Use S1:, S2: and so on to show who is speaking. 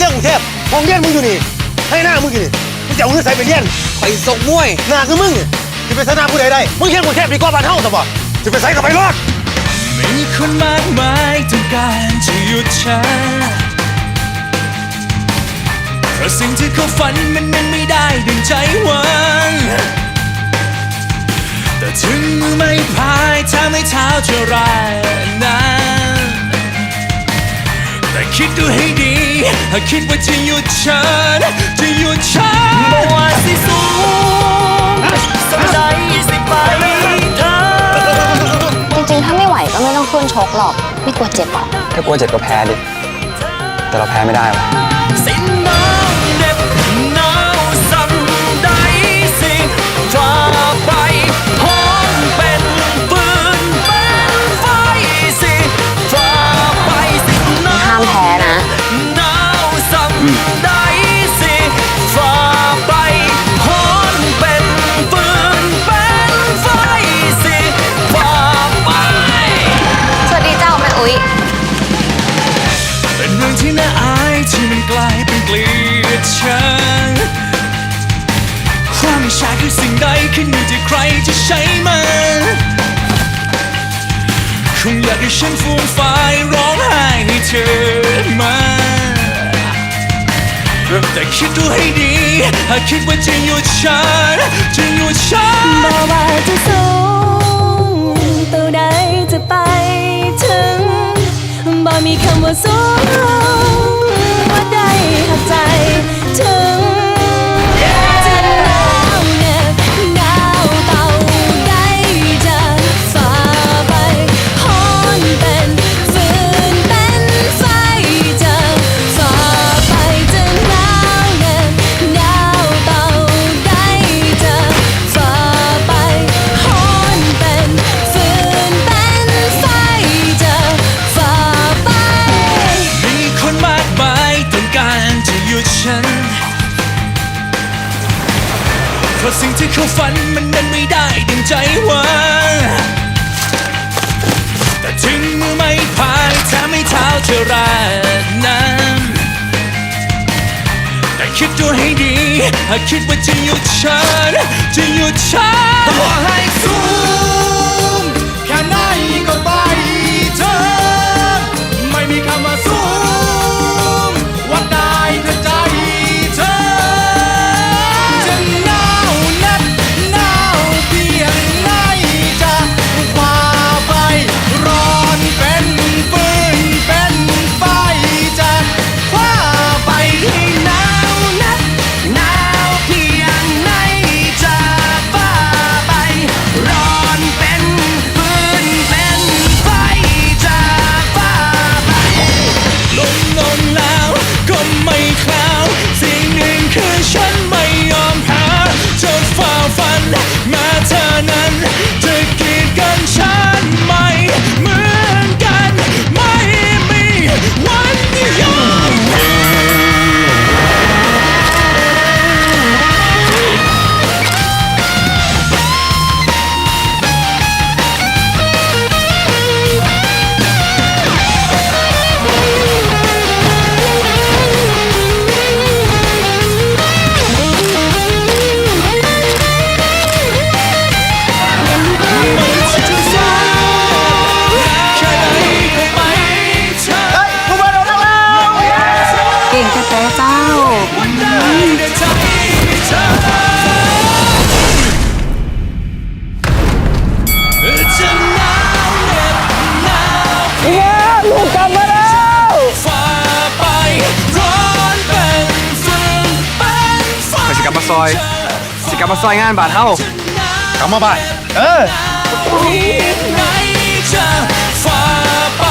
S1: จะไปเรียนกรุงเทพห้องเรียนมึงอยู่นี่ ให้หน้ามึงอยู่นี่มึงจะเอาเงินใส่ไปเรียน
S2: ไปส่งมวย
S1: หน้าคือมึงนี่จะไปสนามผู้ใดได้มึงเรียนกรุงเทพดีกว่าบ้านเฮาสบ่จะไปใส่กับไปรอด
S3: มีคนมากมายต้องการจะหยุดฉันเพราะสิ่งที่เขาฝันมันยังไม่ได้ดังใจหวังแต่ถึงมือไม่พายถ้าไม่เท้าจะแรงนั้นแต่คิดดูให้ ดีถ้าคิดว่าจะหยุดฉันจะหยุดฉันบอกว่าสิสูงสำใจสิไปเธอ
S4: จริงๆถ้าไม่ไหวก็ไม่ต้องขึ้นชกหรอก ไม่กลัวเจ็บหรอก
S5: ถ้ากลัวเจ็บก็แพ้ดิ แต่เราแพ้ไม่ได้ว่ะ
S3: สิ้น ดชังความอิจฉาคือสิ่งใดขึ้นอยู่ที่ใครจะใช้มันคงอยากให้ฉันฟูมฟายร้องไห้ให้เธอมาแต่คิดดูให้ดีหากคิดว่าจะหยุดฉันจะหยุดฉัน
S6: บอกว่าจะสูงตัวใดจะไปถึงบ่มีคำว่าสู เพ
S3: ราะสิ่งที่เขาฝันมันนั้นไม่ได้ดังใจหวังแต่ถึงมือไม่พายถ้าไม่เท้าเธอราดน้ำแต่คิดดูให้ดีหากคิดว่าจะหยุดฉันจะหยุดฉันต่อให้ หนาวเพียงลูกกลับมาแล้วฝ่าไปร้อนเป็นฟืนเป็นไฟ
S5: ไปสิกลับมาซอย สิกลับมาซอยงานบาทเฮา
S1: กลับมาบานเออ
S3: ฝ่าไป